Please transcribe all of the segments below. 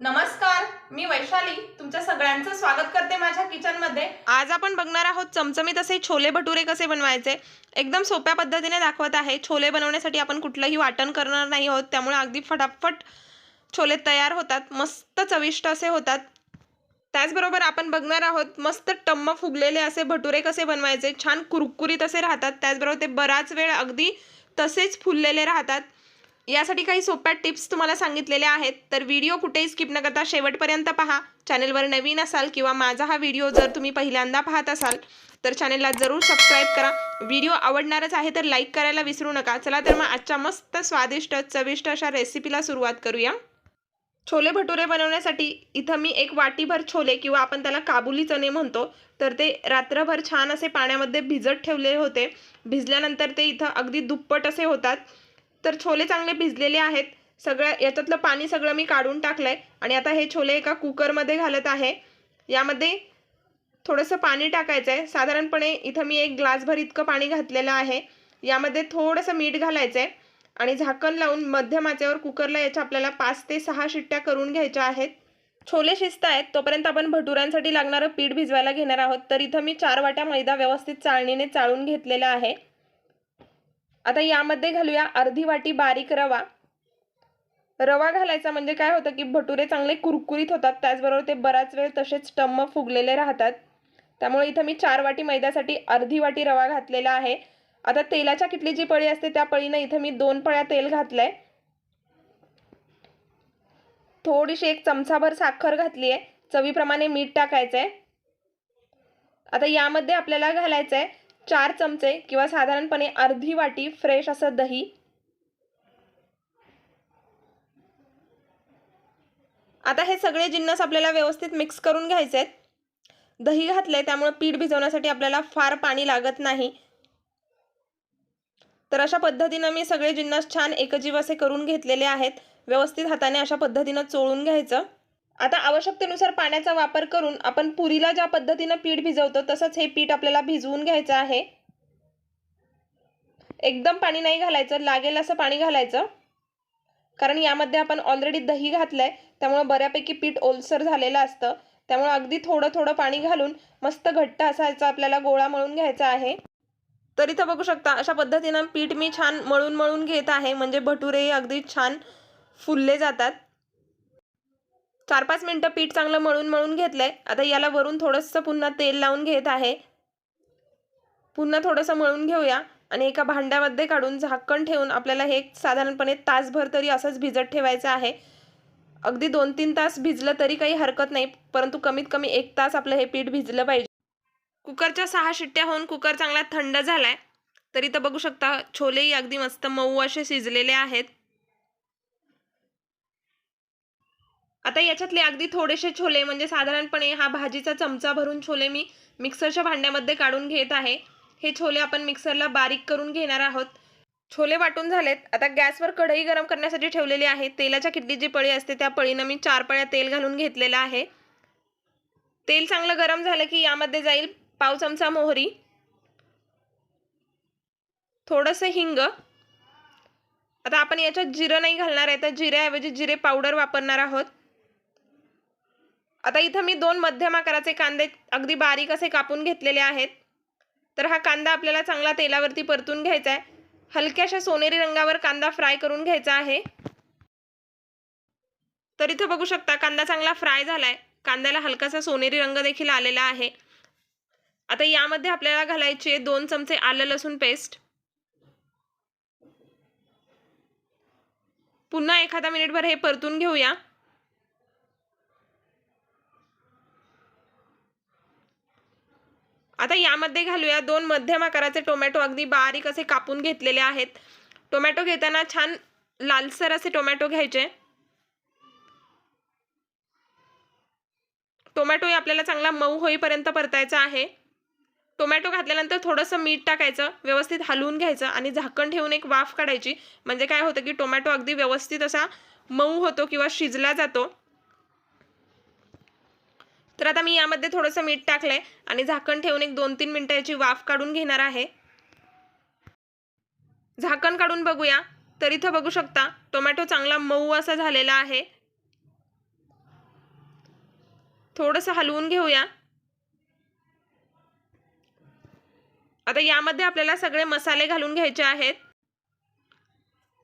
नमस्कार मी वैशाली. तुमच्या सगळ्यांचं स्वागत करते माझ्या किचनमध्ये आज आपण बघणार आहोत चमचमीत असे छोले भटुरे कसे बनवायचे? एकदम सोप्या पद्धतीने दाखवत आहे. छोले बनवण्यासाठी आपण कुठलंही वाटण करणार नाही आहोत. त्यामुळे अगदी फटाफट छोले तयार होतात. मस्त चविष्ट असे होतात. त्याचबरोबर आपण बघणार आहोत मस्त टम्म फुगलेले असे भटुरे कसे बनवायचे? छान कुरकुरीत असे राहतात. त्याचबरोबर ते बराच वेळ अगदी तसेच फुललेले राहतात. यासाठी काही सोप्या टिप्स तुम्हाला सांगितलेल्या आहेत. तर व्हिडिओ कुठेही स्किप न करता शेवटपर्यंत पहा. चॅनलवर नवीन असाल किंवा माझा हा व्हिडिओ जर तुम्ही पहिल्यांदा पाहत असाल तर चॅनलला जरूर सबस्क्राईब करा. व्हिडिओ आवडणारच आहे तर लाईक करायला विसरू नका. चला तर मग आजच्या मस्त स्वादिष्ट चविष्ट अशा रेसिपीला सुरुवात करूया. छोले भटुरे बनवण्यासाठी इथं मी एक वाटीभर छोले किंवा आपण त्याला काबुली चणे म्हणतो तर ते रात्रभर छान असे पाण्यामध्ये भिजत ठेवले होते. भिजल्यानंतर ते इथं अगदी दुप्पट असे होतात. तर छोले चांगले भिजलेले आहेत. सगळं याच्यातलं पाणी सगळं मी काढून टाकलं आहे आणि आता हे छोले एका कुकरमध्ये घालत आहे. यामध्ये थोडंसं पाणी टाकायचं आहे साधारणपणे इथं मी एक ग्लासभर इतकं पाणी घातलेलं आहे. यामध्ये थोडंसं मीठ घालायचं आहे आणि झाकण लावून मध्यमाचेवर कुकरला याच्या आपल्याला पाच ते सहा शिट्ट्या करून घ्यायच्या आहेत. छोले शिजत आहेत. तोपर्यंत आपण भटुरांसाठी लागणारं पीठ भिजवायला घेणार आहोत. तर इथं मी चार वाट्या मैदा व्यवस्थित चाळणीने चाळून घेतलेला आहे. आता यामध्ये घालूया अर्धी वाटी बारीक रवा. रवा घालायचा म्हणजे काय होतं की भटुरे चांगले कुरकुरीत होतात त्याचबरोबर ते बराच वेळ तसेच टम्म फुगलेले राहतात. त्यामुळे इथं मी चार वाटी मैद्यासाठी अर्धी वाटी रवा घातलेला आहे. आता तेलाच्या किटली जी पळी असते त्या पळीनं इथं मी दोन पळ्या तेल घातलं आहे थोडीशी एक चमचाभर साखर घातली आहे चवीप्रमाणे मीठ टाकायचं आहे आता यामध्ये आपल्याला घालायचं आहे चार चमचे किंवा साधारणपणे अर्धी वाटी फ्रेश असं दही. आता हे सगळे जिन्नस आपल्याला व्यवस्थित मिक्स करून घ्यायचे आहेत दही घातलंय त्यामुळे पीठ भिजवण्यासाठी आपल्याला फार पाणी लागत नाही. तर अशा पद्धतीनं मी सगळे जिन्नस छान एकजीव असे करून घेतलेले आहेत. व्यवस्थित हाताने अशा पद्धतीनं चोळून घ्यायचं. आता आवश्यकतेनुसार पाण्याचा वापर करून आपण पुरीला ज्या पद्धतीनं पीठ भिजवतो तसंच हे पीठ आपल्याला भिजवून घ्यायचं आहे. एकदम पाणी नाही घालायचं लागेल असं पाणी घालायचं. कारण यामध्ये आपण ऑलरेडी दही घातलंय त्यामुळं बऱ्यापैकी पीठ ओलसर झालेलं असतं. त्यामुळं अगदी थोडं थोडं पाणी घालून मस्त घट्ट असायचा आपल्याला गोळा मळून घ्यायचा आहे. तर इथं बघू शकता अशा पद्धतीनं पीठ मी छान मळून मळून घेत आहे. म्हणजे भटुरे अगदी छान फुलले जातात. चार पाच मिनटं पीठ चांगलं मळून मळून घेतलं आहे आता याला वरून थोडंसं पुन्हा तेल लावून घेत आहे. पुन्हा थोडंसं मळून घेऊया आणि एका भांड्यामध्ये काढून झाकण ठेवून आपल्याला हे साधारणपणे तासभर तरी असंच भिजत ठेवायचं आहे. अगदी दोन तीन तास भिजलं तरी काही हरकत नाही परंतु कमीत कमी एक तास आपलं हे पीठ भिजलं पाहिजे. कुकरच्या सहा शिट्ट्या होऊन कुकर चांगला थंड झालाय. तरी तर बघू शकता छोलेही अगदी मस्त मऊ असे शिजलेले आहेत. आता याच्यातले अगदी थोडेसे छोले म्हणजे साधारणपणे हा भाजीचा चमचा भरून छोले मी मिक्सरच्या भांड्यामध्ये काढून घेत आहे. हे छोले आपण मिक्सरला बारीक करून घेणार आहोत. छोले वाटून झालेत. आता गॅसवर कढई गरम करण्यासाठी ठेवलेली आहे. तेलाच्या किटली जी पळी असते त्या पळीनं मी चार पळ्या तेल घालून घेतलेलं आहे. तेल चांगलं गरम झालं की यामध्ये जाईल पाव चमचा मोहरी थोडंसं हिंग. आता आपण याच्यात जिरं नाही घालणार आहे तर जिऱ्याऐवजी जिरे पावडर वापरणार आहोत. आता इथं मी दोन मध्यम आकाराचे कांदे अगदी बारीक असे कापून घेतलेले आहेत. तर हा कांदा आपल्याला चांगला तेलावरती परतून घ्यायचा आहे. हलक्याशा सोनेरी रंगावर कांदा फ्राय करून घ्यायचा आहे. तर इथं बघू शकता कांदा चांगला फ्राय झालाय. कांद्याला हलकासा सोनेरी रंग देखील आलेला आहे. आता यामध्ये आपल्याला घालायचे दोन चमचे आलं लसूण पेस्ट. पुन्हा एखादा मिनिटभर हे परतून घेऊया. आता यामध्ये घालूया दोन मध्यम आकाराचे टोमॅटो. अगदी बारीक असे कापून घेतलेले आहेत. टोमॅटो घेताना छान लालसर असे टोमॅटो घ्यायचे. टोमॅटो आपल्याला चांगला मऊ होईपर्यंत परतायचा आहे. टोमॅटो घातल्यानंतर थोडंसं मीठ टाकायचं व्यवस्थित हलवून घ्यायचं आणि झाकण ठेवून एक वाफ काढायची. म्हणजे काय होतं की टोमॅटो अगदी व्यवस्थित असा मऊ होतो किंवा शिजला जातो. आता मी यामध्ये थोडंसं मीठ टाकलंय आणि झाकण ठेवून एक दोन तीन मिनटं याची वाफ काढून घेणार आहे. झाकण काढून बघूया. तर इथं बघू शकता टोमॅटो चांगला मऊ असा झालेला आहे. थोडंसं हलवून घेऊया. आता यामध्ये आपल्याला सगळे मसाले घालून घ्यायचे आहेत.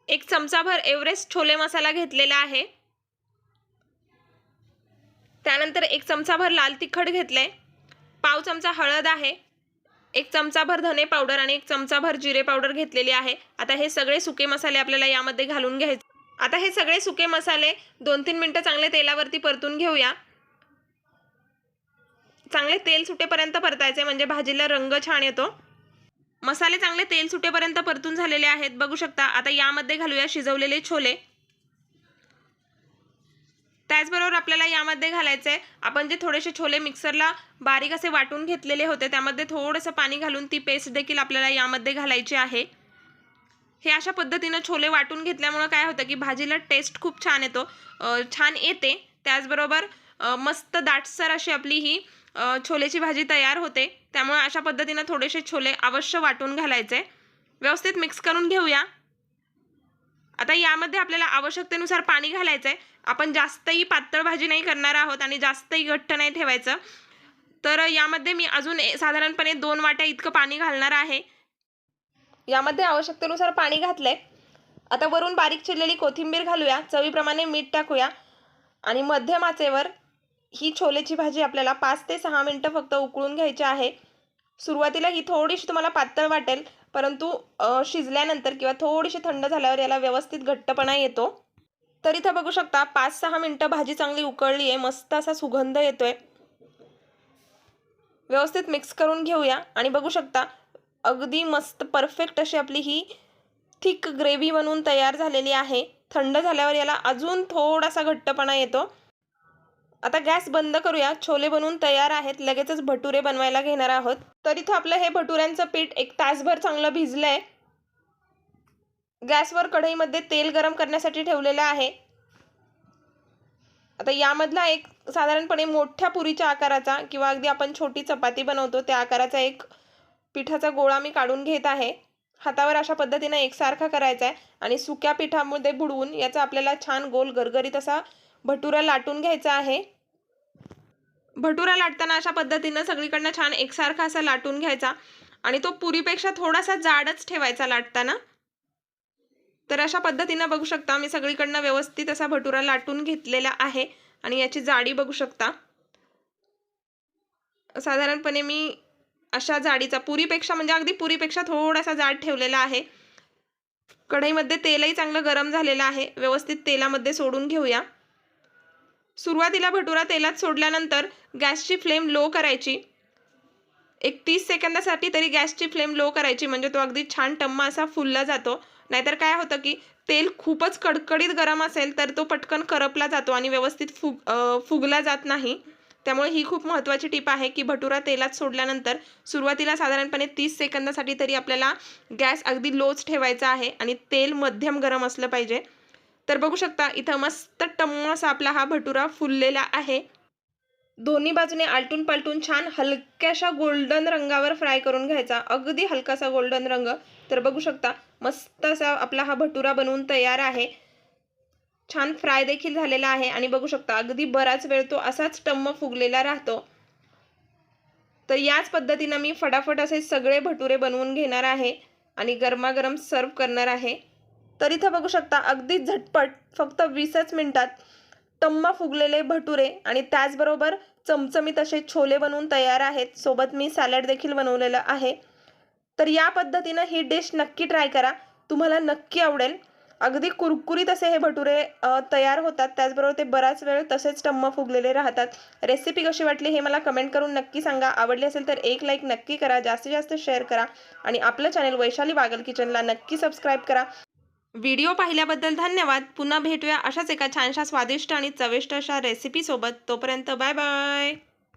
एक चमचाभर एव्हरेस्ट छोले मसाला घेतलेला आहे. त्यानंतर एक चमचाभर लाल तिखट घेतलंय. पाव चमचा हळद आहे. एक चमचाभर धने पावडर आणि एक चमचाभर जिरे पावडर घेतलेली आहे. आता हे सगळे सुके मसाले आपल्याला यामध्ये घालून घ्यायचे. आता हे सगळे सुके मसाले दोन तीन मिनटं चांगले तेलावरती परतून घेऊया. चांगले तेल सुटेपर्यंत परतायचे म्हणजे भाजीला रंग छान येतो. मसाले चांगले तेल सुटेपर्यंत परतून झालेले आहेत बघू शकता. आता यामध्ये घालूया शिजवलेले छोले. त्याचबरोबर आपल्याला यामध्ये घालायचं आहे आपण जे थोडेसे छोले मिक्सरला बारीक असे वाटून घेतलेले होते त्यामध्ये थोडंसं पाणी घालून ती पेस्ट देखील आपल्याला यामध्ये घालायची आहे. हे अशा पद्धतीनं छोले वाटून घेतल्यामुळं काय होतं की भाजीला टेस्ट खूप छान येतो छान येते. त्याचबरोबर मस्त दाटसर अशी आपली ही छोल्याची छोलेची भाजी तयार होते. त्यामुळे अशा पद्धतीनं थोडेसे छोले अवश्य वाटून घालायचे. व्यवस्थित मिक्स करून घेऊया. आता यामध्ये आपल्याला आवश्यकतेनुसार पाणी घालायचं आहे आपण जास्तही पातळ भाजी नाही करणार आहोत आणि जास्तही घट्ट नाही ठेवायचं. तर यामध्ये मी अजून ए- साधारणपणे दोन वाट्या इतकं पाणी घालणार आहे. यामध्ये आवश्यकतेनुसार पाणी घातलंय. आता वरून बारीक चिरलेली कोथिंबीर घालूया. चवीप्रमाणे मीठ टाकूया. आणि मध्यम आचेवर ही छोलेची भाजी आपल्याला पाच ते सहा मिनटं फक्त उकळून घ्यायची आहे. सुरुवातीला ही थोडीशी तुम्हाला पातळ वाटेल परंतु शिजल्यानंतर किंवा थोडीशी थंड झाल्यावर याला व्यवस्थित घट्टपणा येतो. तर इथं बघू शकता पाच सहा मिनटं भाजी चांगली उकळली आहे मस्त असा सुगंध येतोय. व्यवस्थित मिक्स करून घेऊया आणि बघू शकता अगदी मस्त परफेक्ट अशी आपली ही थिक ग्रेव्ही बनवून तयार झालेली आहे. थंड झाल्यावर याला अजून थोडासा घट्टपणा येतो. आता गॅस बंद करूया. छोले बनवून तयार आहेत. लगेचच भटुरे बनवायला घेणार आहोत. तर इथं आपलं हे भटुऱ्यांचं पीठ एक तासभर चांगलं भिजलंय. गॅसवर कढईमध्ये तेल गरम करण्यासाठी ठेवलेलं आहे. आता यामधला एक साधारणपणे मोठ्या पुरीच्या आकाराचा किंवा अगदी आपण छोटी चपाती बनवतो त्या आकाराचा एक पिठाचा गोळा मी काढून घेत आहे. हातावर अशा पद्धतीनं एकसारखा करायचा आहे आणि सुक्या पिठामध्ये बुडवून याचा आपल्याला छान गोल गरगरीत असा भटुरा लाटून घ्यायचा आहे. भटुरा लाटताना अशा पद्धतीनं सगळीकडनं छान एकसारखा असा लाटून घ्यायचा आणि तो पुरीपेक्षा थोडासा जाडच ठेवायचा लाटताना. तर अशा पद्धतीनं बघू शकता मी सगळीकडनं व्यवस्थित असा भटुरा लाटून घेतलेला आहे आणि याची जाडी बघू शकता. साधारणपणे मी अशा जाडीचा पुरीपेक्षा म्हणजे अगदी पुरीपेक्षा थोडासा जाड ठेवलेला आहे. कढईमध्ये तेलही चांगलं गरम झालेलं आहे. व्यवस्थित तेलामध्ये सोडून घेऊया. सुरुवातीला भटुरा तेलात सोडल्यानंतर गॅसची फ्लेम लो करायची. एक तीस सेकंदासाठी तरी गॅसची फ्लेम लो करायची म्हणजे तो अगदी छान टम्मा असा फुलला जातो. नाहीतर काय होतं की तेल खूपच कडकडीत गरम असेल तर तो पटकन करपला जातो आणि व्यवस्थित फुग फुगला जात नाही. त्यामुळे ही खूप महत्त्वाची टीप आहे की भटुरा तेलात सोडल्यानंतर सुरुवातीला साधारणपणे तीस सेकंदासाठी तरी आपल्याला गॅस अगदी लोच ठेवायचा आहे आणि तेल मध्यम गरम असलं पाहिजे. तर बघू शकता इथं मस्त टम्म असा आपला हा भटुरा फुललेला आहे. दोन्ही बाजूने आलटून पालटून छान हलक्याशा गोल्डन रंगावर फ्राय करून घ्यायचा. अगदी हलकासा गोल्डन रंग. तर बघू शकता मस्त असा आपला हा भटुरा बनवून तयार आहे. छान फ्राय देखील झालेला आहे आणि बघू शकता अगदी बराच वेळ तो असाच टम्म फुगलेला राहतो. तर याच पद्धतीनं मी फटाफट असे सगळे भटुरे बनवून घेणार आहे आणि गरमागरम सर्व करणार आहे. तर इथं बघू शकता अगदी झटपट फक्त वीसच मिनिटात टम्मा फुगलेले भटुरे आणि त्याचबरोबर चमचमीत असे छोले बनवून तयार आहेत. सोबत मी सॅलड देखील बनवलेलं आहे. तर या पद्धतीनं ही डिश नक्की ट्राय करा. तुम्हाला नक्की आवडेल. अगदी कुरकुरीत असे हे भटुरे तयार होतात. त्याचबरोबर ते बराच वेळ तसेच टम्म फुगलेले राहतात. रेसिपी कशी वाटली हे मला कमेंट करून नक्की सांगा. आवडली असेल तर एक लाईक नक्की करा. जास्तीत जास्त शेअर करा. आणि आपलं चॅनल वैशाली बागल किचनला नक्की सबस्क्राईब करा. व्हिडिओ पाहिल्याबद्दल धन्यवाद. पुन्हा भेटूया अशाच एका छानशा स्वादिष्ट आणि चविष्ट अशा रेसिपीसोबत तोपर्यंत बाय बाय.